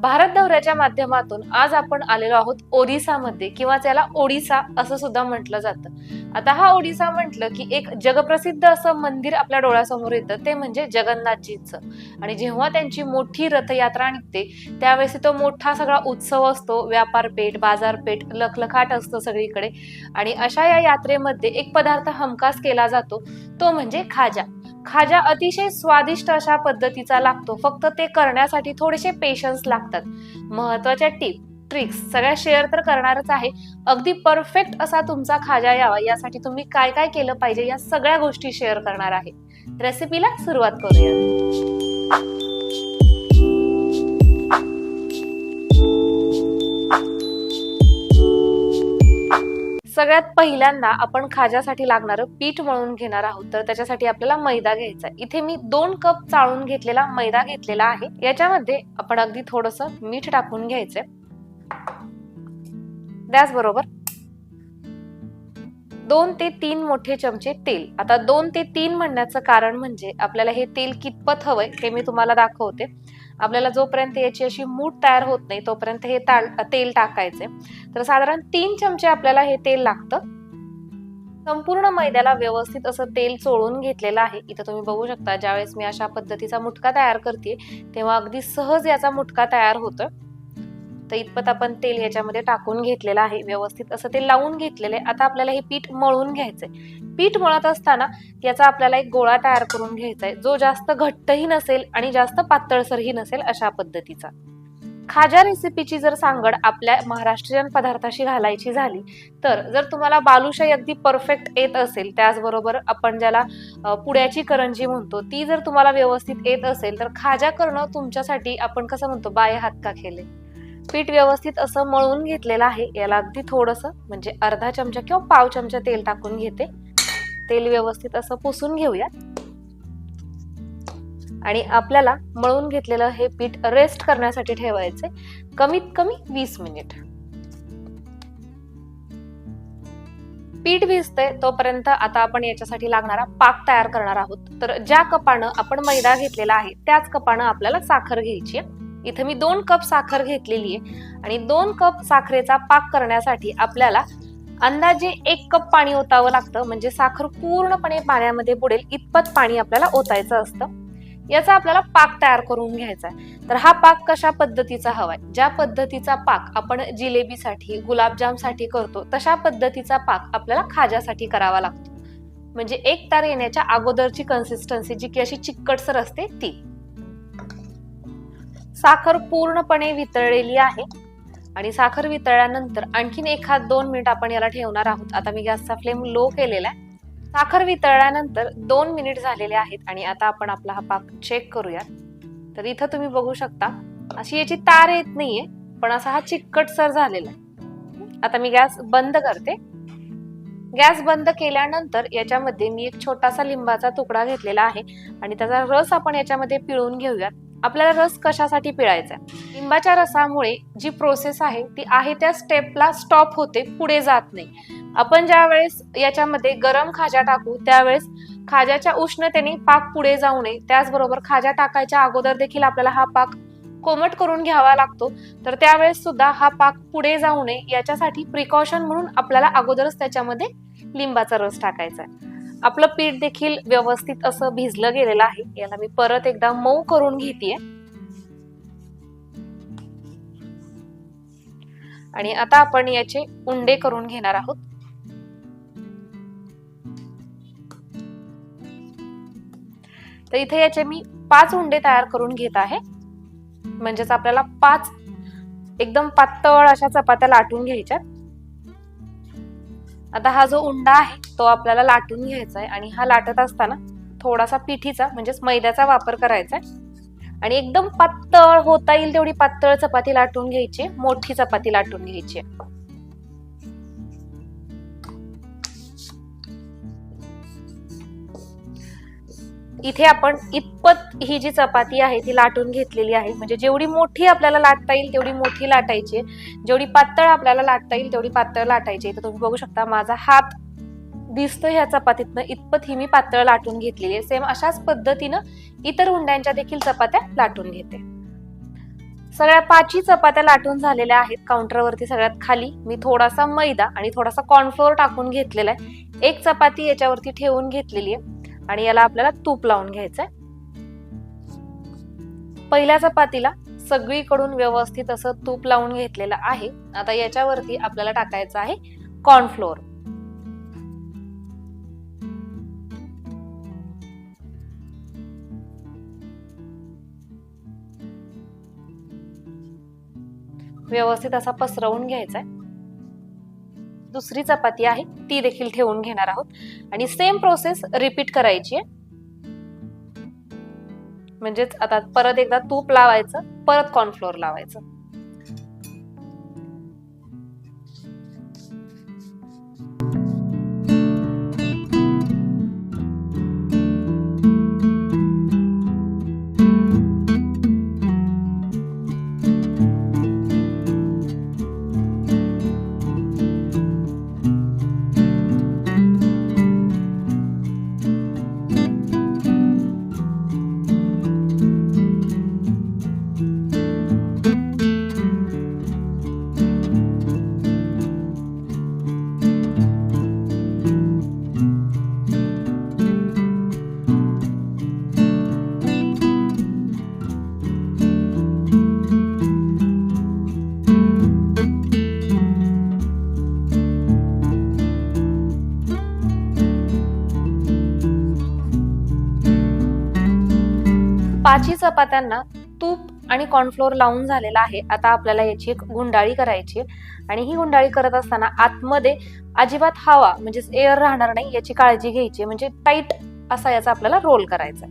भारत दौऱ्याच्या माध्यमातून आज आपण आलेलो आहोत ओरिसामध्ये किंवा त्याला ओडिसा असं सुद्धा म्हटलं जातं. आता हा ओडिसा म्हटलं की एक जगप्रसिद्ध असं मंदिर आपल्या डोळ्यासमोर येतं ते म्हणजे जगन्नाथजीचं. आणि जेव्हा त्यांची मोठी रथयात्रा निघते त्यावेळेस तो मोठा सगळा उत्सव असतो व्यापारपेठ बाजारपेठ लखलखाट असतं सगळीकडे. आणि अशा या यात्रेमध्ये एक पदार्थ हमखास केला जातो तो म्हणजे खाजा. खाजा अतिशय स्वादिष्ट अशा पद्धतीचा लागतो. फक्त ते करण्यासाठी थोडेसे पेशन्स लागतात. महत्त्वाच्या टिप ट्रिक्स सगळ्या शेअर तर करणारच आहे. अगदी परफेक्ट असा तुमचा खाजा यावा. यासाठी तुम्ही काय काय केलं पाहिजे या सगळ्या गोष्टी शेअर करणार आहे. रेसिपीला सुरुवात करूया. सगळ्यात पहिल्यांदा आपण खाज्यासाठी लागणारं पीठ मळून घेणार आहोत. तर त्याच्यासाठी आपल्याला मैदा घ्यायचा इथे मी दोन कप चाळून घेतलेला मैदा घेतलेला आहे. याच्यामध्ये आपण अगदी थोडस मीठ टाकून घ्यायचंय. त्याचबरोबर दोन ते तीन मोठे चमचे तेल. आता दोन ते तीन म्हणण्याचं कारण म्हणजे आपल्याला हे तेल कितपत हवंय हे मी तुम्हाला दाखवते. आपल्याला जोपर्यंत याची अशी मूठ तयार होत नाही तोपर्यंत हे ताल तेल टाकायचे. तर साधारण तीन चमचे आपल्याला हे तेल लागतं. संपूर्ण मैद्याला व्यवस्थित असं तेल चोळून घेतलेलं आहे. इथं तुम्ही बघू शकता ज्यावेळेस मी अशा पद्धतीचा मुटका तयार करते तेव्हा अगदी सहज याचा मुटका तयार होतोय. तर इतपत आपण तेल याच्यामध्ये टाकून घेतलेलं आहे व्यवस्थित असं ते लावून घेतलेलं आहे. आता आपल्याला हे पीठ मळून घ्यायचंय. पीठ मळत असताना याचा आपल्याला एक गोळा तयार करून घ्यायचा आहे जो जास्त घट्टही नसेल आणि जास्त पातळसरही नसेल अशा पद्धतीचा. खाजा रेसिपीची जर सांगड आपल्या महाराष्ट्रीयन पदार्थाशी घालायची झाली तर जर तुम्हाला बालुशाही अगदी परफेक्ट येत असेल त्याचबरोबर आपण ज्याला पुड्याची करंजी म्हणतो ती जर तुम्हाला व्यवस्थित येत असेल तर खाजा करणं तुमच्यासाठी आपण कसं म्हणतो बाय हात का खेले पीठ व्यवस्थित असं मळून घेतलेलं आहे. याला अगदी थोडंसं म्हणजे अर्धा चमचा किंवा पाव चमचा तेल टाकून घेते. तेल व्यवस्थित असं पुसून घेऊया आणि आपल्याला मळून घेतलेलं हे पीठ रेस्ट करण्यासाठी ठेवायचे कमीत कमी वीस मिनिट. पीठ भिजतंय तोपर्यंत आता आपण याच्यासाठी लागणारा पाक तयार करणार आहोत. तर ज्या कपानं आपण मैदा घेतलेला आहे त्याच कपानं आपल्याला साखर घ्यायची आहे. इथे मी दोन कप साखर घेतलेली आहे. आणि दोन कप साखरेचा पाक करण्यासाठी आपल्याला अंदाजे एक कप पाणी ओतावं लागतं. म्हणजे साखर पूर्णपणे पाण्यामध्ये बुडेल इतपत पाणी आपल्याला ओतायचं असतं. याचा आपल्याला पाक तयार करून घ्यायचा आहे. तर हा पाक कशा पद्धतीचा हवाय? ज्या पद्धतीचा पाक आपण जिलेबीसाठी गुलाबजामसाठी करतो तशा पद्धतीचा पाक आपल्याला खाज्यासाठी करावा लागतो. म्हणजे एक तार येण्याच्या अगोदरची कन्सिस्टन्सी जी की अशी चिकटसर असते ती. साखर पूर्णपणे वितळलेली आहे. आणि साखर वितळल्यानंतर आणखीन एखाद दोन मिनिट आपण याला ठेवणार आहोत. आता मी गॅसचा फ्लेम लो केलेला आहे. साखर वितळल्यानंतर दोन मिनिट झालेले आहेत आणि आता आपण आपला हा पाक चेक करूया तर इथं तुम्ही बघू शकता अशी याची तार येत नाहीये पण असा हा चिकटसर झालेला आहे. आता मी गॅस बंद करते. गॅस बंद केल्यानंतर याच्यामध्ये मी एक छोटासा लिंबाचा तुकडा घेतलेला आहे. आणि त्याचा रस आपण याच्यामध्ये पिळून घेऊयात. आपल्याला रस कशासाठी पिळायचा आहे? लिंबाच्या रसामुळे जी प्रोसेस आहे ती आहे त्या स्टेपला स्टॉप होते पुढे जात नाही. आपण ज्या वेळेस याच्यामध्ये गरम खाजा टाकू त्यावेळेस खाज्याच्या उष्णतेने पाक पुढे जाऊ नये. त्याचबरोबर खाजा टाकायच्या अगोदर देखील आपल्याला हा पाक कोमट करून घ्यावा लागतो. तर त्यावेळेस सुद्धा हा पाक पुढे जाऊ नये याच्यासाठी प्रिकॉशन म्हणून आपल्याला अगोदरच त्याच्यामध्ये लिंबाचा रस टाकायचा आहे. आपलं पीठ देखील व्यवस्थित असं भिजलं गेलेलं आहे. याला मी परत एकदा मऊ करून घेते आणि आता आपण याचे उंडे करून घेणार आहोत. तर इथे याचे मी पाच उंडे तयार करून घेत आहे. म्हणजेच आपल्याला पाच एकदम पातळ अशा चपात्या लाटून घ्यायच्या आता हा जो उंडा आहे तो आपल्याला लाटून घ्यायचा आहे आणि हा लाटत असताना थोडासा पिठीचा म्हणजेच मैद्याचा वापर करायचा आहे आणि एकदम पातळ होता येईल तेवढी पातळ चपाती लाटून घ्यायची मोठी चपाती लाटून घ्यायची. आहे इथे आपण इतपत ही जी चपाती आहे ती लाटून घेतलेली आहे. म्हणजे जेवढी मोठी आपल्याला लाटता येईल तेवढी मोठी लाटायची आहे. जेवढी पातळ आपल्याला लाटता येईल तेवढी पातळ लाटायची आहे. तर तुम्ही बघू शकता माझा हात दिसतो ह्या चपातीतनं. इतपत ही मी पातळ लाटून घेतलेली आहे. सेम अशाच पद्धतीनं इतर हुंड्यांच्या देखील चपात्या लाटून घेते. सगळ्या पाचही चपात्या लाटून झालेल्या आहेत. काउंटरवरती सगळ्यात खाली मी थोडासा मैदा आणि थोडासा कॉर्नफ्लोअर टाकून घेतलेला आहे. एक चपाती याच्यावरती ठेवून घेतलेली आहे. आणि याला आपल्याला तूप लावून घ्यायचंय. पहिल्या चपातीला सगळीकडून व्यवस्थित असं तूप लावून घेतलेलं आहे. आता याच्यावरती आपल्याला टाकायचं आहे कॉर्नफ्लोअर व्यवस्थित असा पसरवून घ्यायचा आहे दुसरी चपाती आहे ती देखील ठेवून घेणार आहोत. आणि सेम प्रोसेस रिपीट करायची आहे. म्हणजेच आता परत एकदा तूप लावायचं परत कॉर्नफ्लोअर लावायचं. पाची चपात्यांना तूप आणि कॉर्नफ्लोअर लावून झालेला आहे. आता आपल्याला याची एक गुंडाळी करायची आहे. आणि ही गुंडाळी करत असताना आतमध्ये अजिबात हवा म्हणजे एअर राहणार नाही याची काळजी घ्यायची म्हणजे टाईट असा याचा आपल्याला रोल करायचा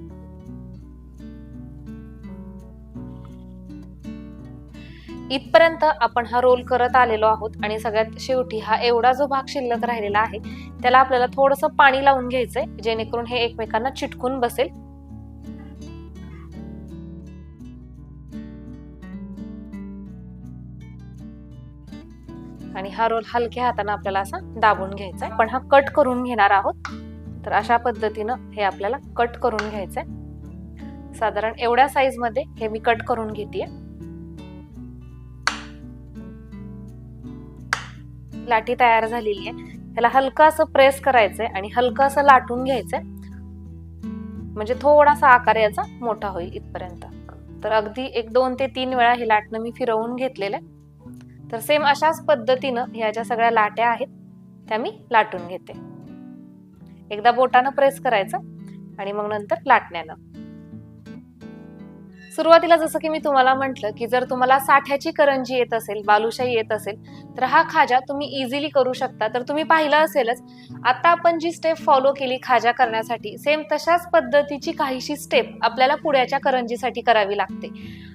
इथपर्यंत आपण हा रोल करत आलेलो आहोत. आणि सगळ्यात शेवटी हा एवढा जो भाग शिल्लक राहिलेला आहे त्याला आपल्याला थोडंसं पाणी लावून घ्यायचंय जेणेकरून हे एकमेकांना चिटकून बसेल. आणि हा रोल हलक्या हाताने आपल्याला असा दाबून घ्यायचा आहे. पण हा कट करून घेणार आहोत. तर अशा पद्धतीनं हे आपल्याला कट करून घ्यायचंय. साधारण एवढ्या साईजमध्ये हे मी कट करून घेते लाठी तयार झालेली आहे. त्याला हलकं असं प्रेस करायचंय आणि हलकं असं लाटून घ्यायचंय. म्हणजे थोडासा आकार याचा मोठा होईल इथपर्यंत. तर अगदी एक दोन ते तीन वेळा हे लाटणं मी फिरवून घेतलेलं आहे. तर सेम अशाच पद्धतीनं ह्या ज्या सगळ्या लाट्या आहेत त्या मी लाटून घेते. एकदा बोटानं प्रेस करायचं आणि मग नंतर लाटण्यानं. सुरुवातीला जसं की मी तुम्हाला म्हटलं की जर तुम्हाला साठ्याची करंजी येत असेल बालुशाही येत असेल तर हा खाजा तुम्ही इझिली करू शकता. तर तुम्ही पाहिलं असेलच आता आपण जी स्टेप फॉलो केली खाजा करण्यासाठी सेम तशाच पद्धतीची काहीशी स्टेप आपल्याला पुढ्याच्या करंजीसाठी करावी लागते.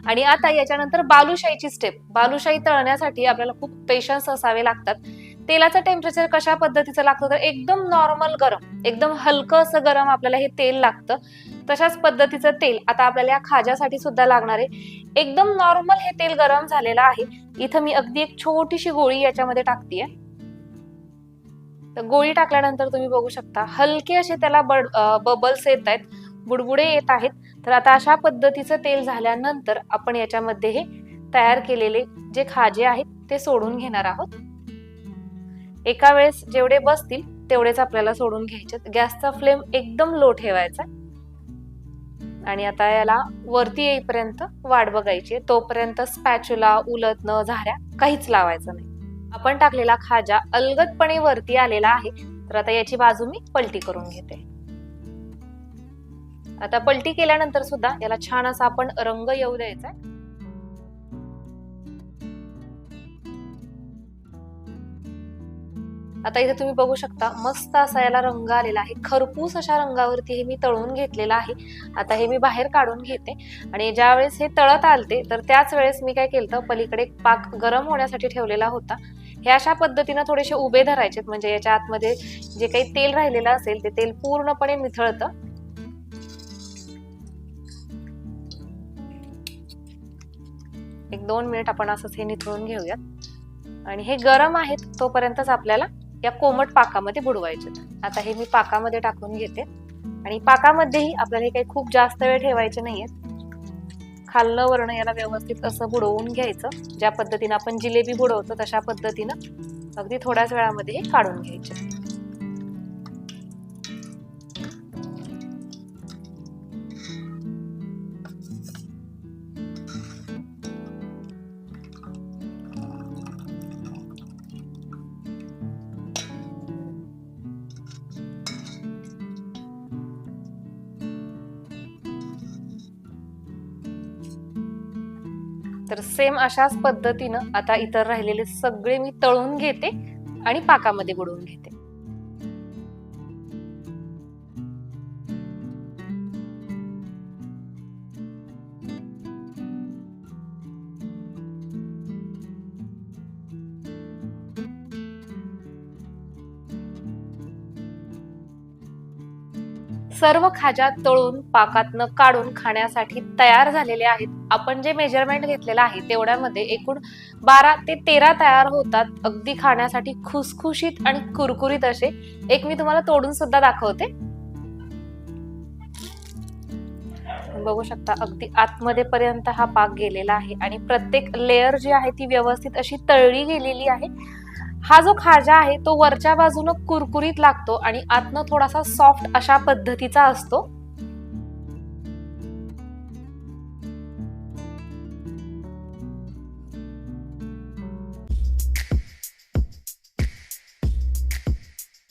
आणि आता याच्यानंतर बालुशाहीची स्टेप बालुशाही तळण्यासाठी आपल्याला खूप पेशन्स असावे लागतात. तेलाचं टेम्परेचर कशा पद्धतीचं लागतं? तर एकदम नॉर्मल गरम एकदम हलकं असं गरम आपल्याला हे तेल लागतं. तशाच पद्धतीचं तेल आता आपल्याला या खाज्यासाठी सुद्धा लागणार आहे. एकदम नॉर्मल हे तेल गरम झालेलं आहे. इथं मी अगदी एक छोटीशी गोळी याच्यामध्ये टाकतीये. तर गोळी टाकल्यानंतर तुम्ही बघू शकता हलके असे त्याला बबल्स येत आहेत बुडबुडे येत आहेत. तर आता अशा पद्धतीचं तेल झाल्यानंतर आपण याच्यामध्ये हे तयार केलेले जे खाजे आहेत ते सोडून घेणार आहोत. एका वेळेस जेवढे बसतील तेवढेच आपल्याला सोडून घ्यायचे गॅसचा फ्लेम एकदम लो ठेवायचा आणि आता याला वरती येईपर्यंत वाट बघायची तोपर्यंत स्पॅच्युला उलत न झाऱ्या काहीच लावायचं नाही. आपण टाकलेला खाजा अलगदपणे वरती आलेला आहे. तर आता याची बाजू मी पलटी करून घेते. आता पलटी केल्यानंतर सुद्धा याला छान असा आपण रंग येऊ द्यायचा आता इथे तुम्ही बघू शकता मस्त असा याला रंग आलेला आहे. खरपूस अशा रंगावरती हे मी तळून घेतलेलं आहे. आता हे मी बाहेर काढून घेते. आणि ज्या वेळेस हे तळत आलते तर त्याच वेळेस मी काय केलं पलीकडे पाक गरम होण्यासाठी ठेवलेला होता. हे अशा पद्धतीनं थोडेसे उभे धरायचे म्हणजे याच्या आतमध्ये जे काही तेल राहिलेलं असेल ते तेल पूर्णपणे मिथळतं. एक दोन मिनिट आपण असंच हे निथळून घेऊयात. आणि हे गरम आहेत तोपर्यंतच आपल्याला या कोमट पाकामध्ये बुडवायचे आता हे मी पाकामध्ये टाकून घेते. आणि पाकामध्येही आपल्याला हे काही खूप जास्त वेळ ठेवायचे नाहीये खाल्लं वर्ण याला व्यवस्थित असं बुडवून घ्यायचं. ज्या पद्धतीनं आपण जिलेबी बुडवतो तशा पद्धतीनं अगदी थोड्याच वेळामध्ये हे काढून घ्यायचे. तर सेम अशाच पद्धतीनं आता इतर राहिलेले सगळे मी तळून घेते आणि पाकामध्ये बुडवून घेते. सर्व खाज्या तळून पाकातनं काढून खाण्यासाठी तयार झालेले आहेत. आपण जे मेजरमेंट घेतलेलं आहे तेवढ्यामध्ये एकूण बारा ते तेरा तयार होतात अगदी खाण्यासाठी खुसखुशीत आणि कुरकुरीत असे. एक मी तुम्हाला तोडून सुद्धा दाखवते. बघू शकता अगदी आतमध्ये पर्यंत हा पाक गेलेला आहे. आणि प्रत्येक लेअर जी आहे ती व्यवस्थित अशी तळली गेलेली आहे. हा जो खाजा आहे तो वरच्या बाजूनं कुरकुरीत लागतो आणि आतनं थोडासा सॉफ्ट अशा पद्धतीचा असतो.